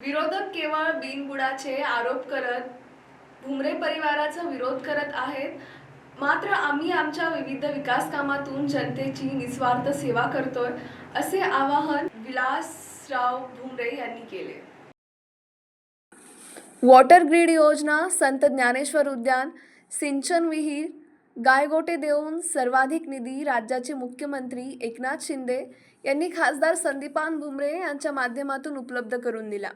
विरोधक केवळ बिनबुडाचे आरोप करत भुमरे परिवाराचा विरोध करत आहेत. मात्र आम्ही आमच्या विविध विकास कामातून जनतेची निस्वार्थ सेवा करतोय असे आवाहन विलासराव भुमरे यांनी केले. वॉटर ग्रीड योजना संत ज्ञानेश्वर उद्यान सिंचन विहीर गायगोटे देऊन सर्वाधिक निधी राज्याचे मुख्यमंत्री एकनाथ शिंदे यांनी खासदार संदीपान भुमरे यांच्या माध्यमातून उपलब्ध करून दिला.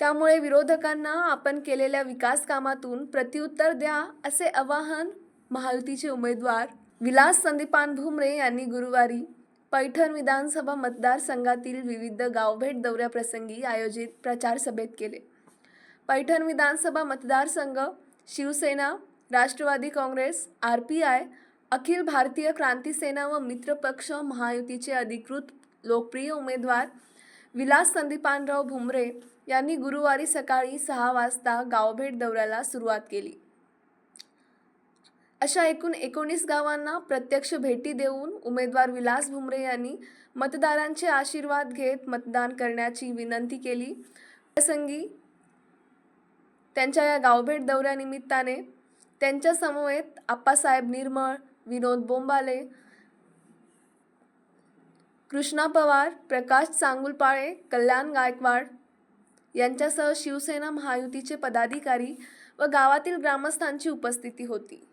त्यामुळे विरोधकांना आपण केलेल्या विकास कामातून प्रत्युत्तर द्या असे आवाहन महायुतीचे उमेदवार विलास संदीपान भुमरे यांनी गुरुवारी पैठण विधानसभा मतदारसंघातील विविध गावभेट दौऱ्याप्रसंगी आयोजित प्रचार सभेत केले. पैठण विधानसभा मतदारसंघ Shiv Sena Rashtrawadi Congress R P I Akhil Bharatiya Kranti Sena व मित्रपक्ष महायुतीचे अधिकृत लोकप्रिय उमेदवार विलास संदीपानराव भुमरे यांनी गुरुवारी सकाळी सहा वाजता गावभेट दौऱ्याला सुरुवात केली. अशा एकूण एकोणीस गावांना प्रत्यक्ष भेटी देऊन उमेदवार विलास भुमरे यांनी मतदारांचे आशीर्वाद घेत मतदान करण्याची विनंती केली. प्रसंगी त्यांच्या या गावभेट दौऱ्यानिमित्ताने त्यांच्या समवेत आप्पासाहेब निर्मळ विनोद बोंबाले कृष्णा पवार प्रकाश चांगुलपाळे कल्याण गायकवाड यांच्यासह शिवसेना महायुतीचे पदाधिकारी व गावातील ग्रामस्थांची उपस्थिती होती.